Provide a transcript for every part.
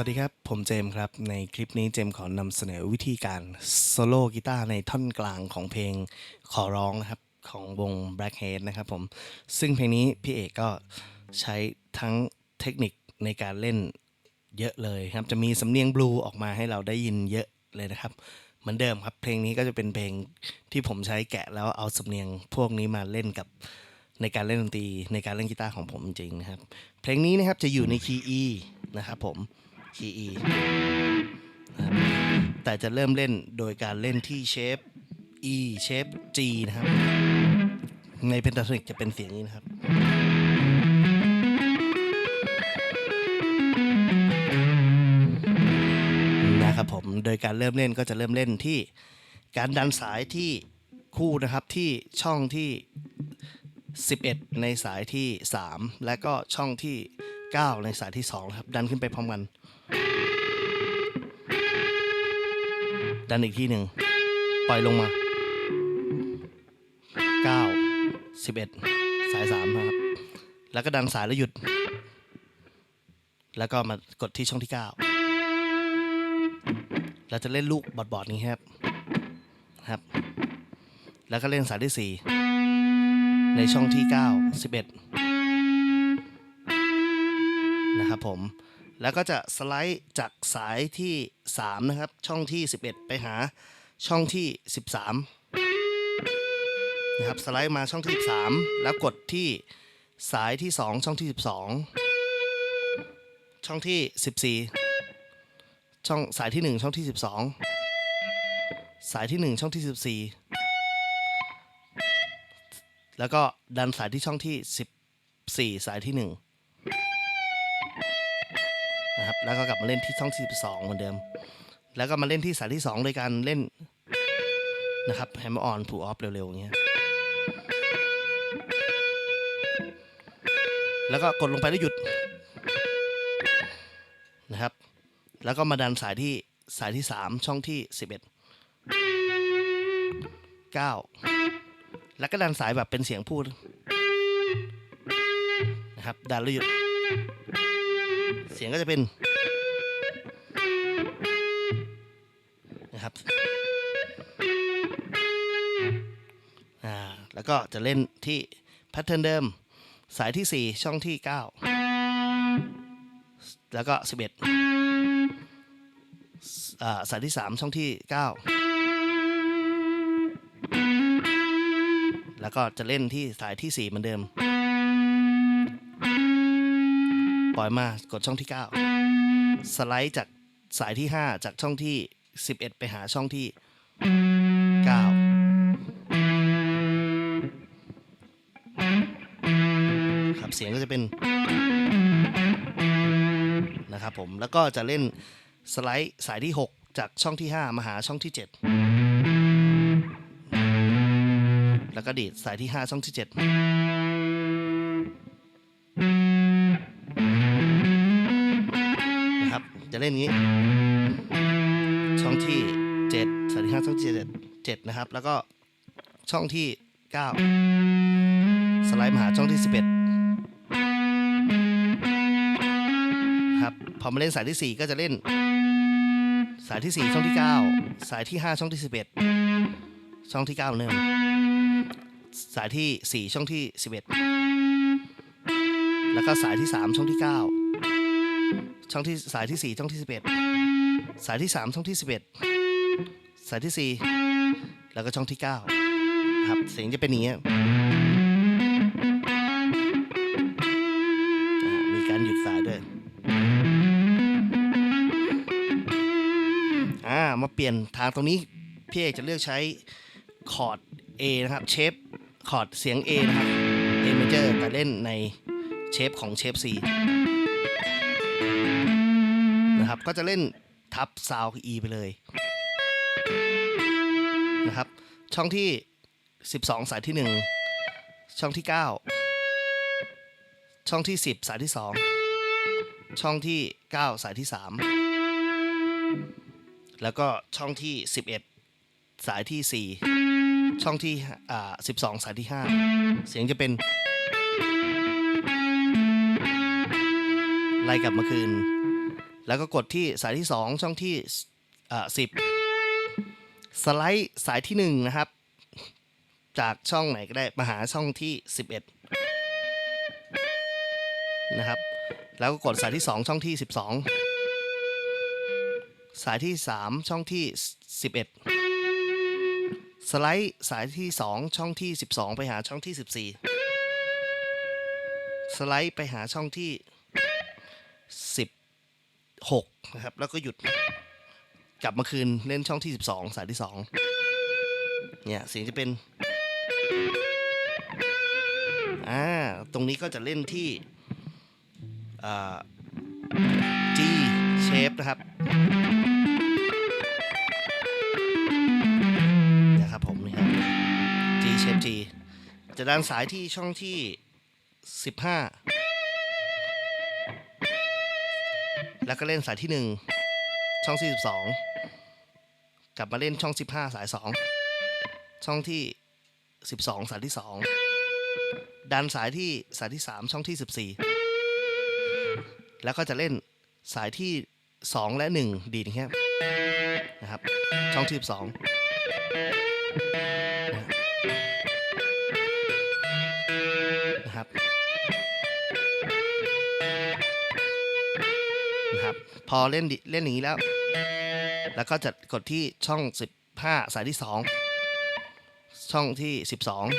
สวัสดีครับ ผมเจมครับ ในคลิปนี้เจมขอนำเสนอวิธีการโซโล่กีตาร์ในท่อนกลางของเพลงขอร้องนะครับ ของวง Blackhead นะครับผม ซึ่งเพลงนี้พี่เอกก็ใช้ทั้งเทคนิคในการเล่นเยอะเลยครับ จะมีสำเนียงบลูออกมาให้เราได้ยินเยอะเลยนะครับ เหมือนเดิมครับ เพลงนี้ก็จะเป็นเพลงที่ผมใช้แกะแล้วเอาสำเนียงพวกนี้มาเล่นกับในการเล่นดนตรีในการเล่นกีตาร์ของผมจริงนะครับ เพลงนี้นะครับจะอยู่ในคีย์ E นะครับผม คีย์ E นะครับแต่จะเริ่มเล่นโดยการเล่นที่เชฟ E เชฟ G นะครับ ในเพนทาโทนิกจะเป็นเสียงนี้นะครับนะครับผมโดยการเริ่มเล่นก็จะเริ่มเล่นที่การดันสายที่คู่นะครับที่ช่องที่ 11 ในสายที่ 3 และก็ช่องที่ 9 ในสายที่2ครับดันขึ้นไปพร้อมกัน ดันอีกที่หนึ่งปล่อยลงมา 9 11 สาย3นะครับ แล้วก็ดันสายแล้วหยุด แล้วก็มากดที่ช่องที่ 9 เราจะเล่นลูกบอดๆนี้ครับครับ แล้วก็เล่นสายที่ 4 ในช่องที่ 9 11 นะครับผม แล้วก็จะสไลด์จากสายที่ 3 นะครับ ช่องที่ 11 ไปหาช่องที่ 13 นะครับ สไลด์มาช่องที่ 13 แล้วกดที่สายที่ 2 ช่องที่ 12 ช่องที่ 14 ช่องสายที่ 1 ช่องที่ 12 สายที่ 1 ช่องที่ 14 แล้วก็ดันสายที่ช่องที่ 14 สายที่1นะครับ แล้วก็กลับมาเล่นที่ช่องที่12เหมือนเดิม แล้วก็มาเล่นที่สายที่2โดยการเล่นนะครับแฮมมอร์ออนผูออฟเร็วๆอย่างเงี้ยแล้วก็กดลงไปแล้วหยุดนะครับ แล้วก็มาดันสายที่สายที่ 3 ช่องที่ 11 9 แล้วก็ดันสายแบบเป็นเสียงพูดนะครับดันแล้วหยุด เสียงก็จะเป็น นะครับอ่าแล้วก็จะเล่นที่แพทเทิร์นเดิม สายที่ 4 ช่องที่ 9 แล้วก็ 11อ่าสายที่ 3 ช่องที่ 9 แล้วก็จะเล่นที่สายที่ 4 เหมือนเดิม ปล่อยมากดช่องที่ 9 สไลด์จากสายที่ 5 จากช่องที่ 11ไปหาช่องที่9ครับเสียงก็จะเป็นนะครับผมแล้วก็จะเล่นสไลด์สายที่ 6 จากช่องที่ 5 มาหาช่องที่ 7 แล้วก็ดีดสายที่ 5 ช่องที่ 7 นะครับ จะเล่นอย่างนี้ 7สายที่5ช่องที่7 7นะครับ แล้วก็ช่องที่ 9 สไลด์มาหาช่องที่ 11 ครับ พอมาเล่นสายที่ 4 ก็จะเล่น สายที่ 4 ช่องที่ 9 สายที่ 5 ช่องที่ 11 ช่องที่ 9เนิ่มสายที่ 4 ช่องที่ 11 แล้วก็สายที่ 3 ช่องที่ 9 ช่องที่สายที่ 4 ช่องที่ 11 สายที่ 3 ช่องที่ 11 สายที่ 4 แล้วก็ช่องที่ 9 ครับเสียงจะเป็นอย่างนี้ยอ่ามีการหยุดสายด้วยอ่ามาเปลี่ยนทางตรงนี้พี่เอกจะเลือกใช้คอร์ด A นะครับเชฟคอร์ดเสียง A นะครับ A major แต่เล่นในเชฟของเชฟ C นะครับก็จะเล่นทับซาว E ไปเลย นะครับ ช่องที่ 12 สายที่ 1 ช่องที่ 9 ช่องที่ 10 สายที่ 2 ช่องที่ 9 สายที่ 3 แล้วก็ช่องที่ 11 สายที่ 4 ช่องที่อ่า12 สายที่ 5 เสียงจะเป็น ไล่กลับมาคืน แล้วก็กดที่สายที่สองช่องที่อ่าสิบ สไลด์สายที่หนึ่งนะครับ จากช่องไหนก็ได้มาหาช่องที่สิบเอ็ดนะครับ แล้วก็กดสายที่สองช่องที่สิบสองสายที่สามช่องที่สิบเอ็ดสไลด์สายที่สองช่องที่สิบสองไปหาช่องที่สิบสี่สไลด์ไปหาช่องที่สิบหกนะครับ แล้วก็หยุด กลับมาคืนเล่นช่องที่ 12 สายที่ 2 เนี่ยเสียงจะเป็น อ่า ตรงนี้ก็จะเล่นที่อ่า G shape นะครับนะครับผมนี่ครับ G shape G จะดันสายที่ช่องที่ 15 แล้วก็เล่นสายที่ 1 ช่องที่12 กลับมาเล่นช่อง 15 สาย 2 ช่องที่ 12 สายที่ 2 ดันสายที่สายที่ 3 ช่องที่ 14 แล้วก็จะเล่นสายที่ 2 และ 1 ดีดอย่นะครับ ช่องที่ 12 นะครับนะครับ พอเล่นดิเล่นอย่างนี้แล้ว แล้วก็จะกดที่ช่อง 15 สายที่ 2 ช่องที่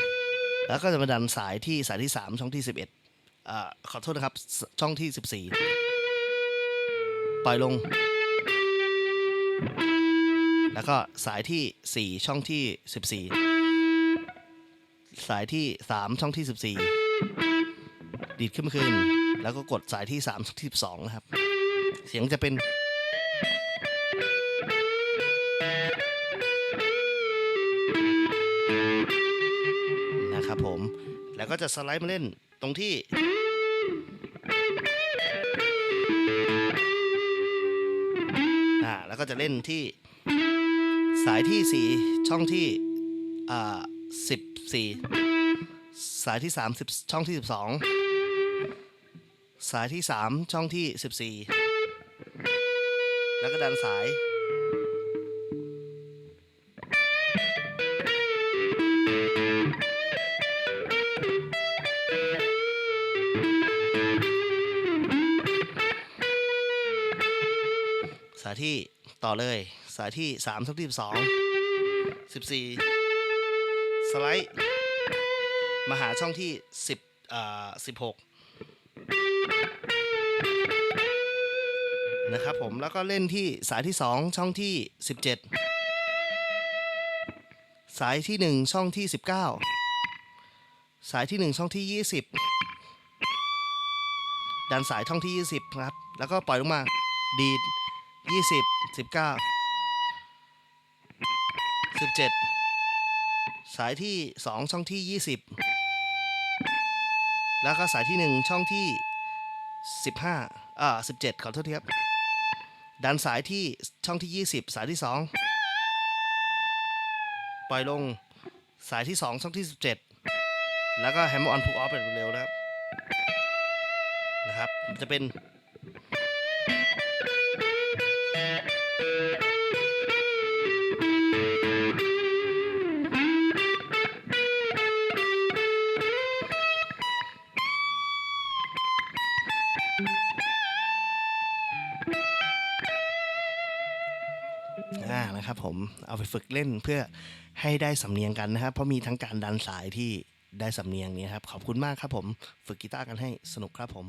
12 แล้วก็จะมาดันสายที่สายที่ 3 ช่องที่ 11อ่าขอโทษนะครับ ช่องที่ 14 ปล่อยลง แล้วก็สายที่ 4 ช่องที่ 14 สายที่ 3 ช่องที่ 14 ดีดขึ้นมาคืนแล้วก็กดสายที่3ช่องที่ 12 นะครับ เสียงจะเป็น ก็จะสไลด์มาเล่นตรงที่ อ่า แล้วก็จะเล่นที่สายที่ 4 ช่องที่ อ่า14สายที่ 30 ช่องที่ 12 สายที่ 3 ช่องที่ 14 แล้วก็ดันสายายที่ต่อเลย สายที่3ช่องที่12 14สไลด์ มาหาช่องที่10อ่า16นะครับผมแล้วก็เล่นที่สายที่2ช่องที่17สายที่1ช่องที่19สายที่1ช่องที่20ดันสายช่องที่20ครับ แล้วก็ปล่อยลงมาดีด 20 19 17สายที่2ช่องที่20แล้วก็สายที่1ช่องที่15อ่า17ขอโทษทีครับ ดันสายที่ช่องที่20สายที่2ปล่อยลงสายที่2ช่องที่17แล้วก็แฮมมอร์อนพุกออฟแบบเร็วนะครับนะครับ จะเป็น อ่านะครับผมเอาไปฝึกเล่นเพื่อให้ได้สำเนียงกันนะครับ เพราะมีทั้งการดันสายที่ได้สำเนียงนี้ครับ ขอบคุณมากครับผม ฝึกกีตาร์กันให้สนุกครับผม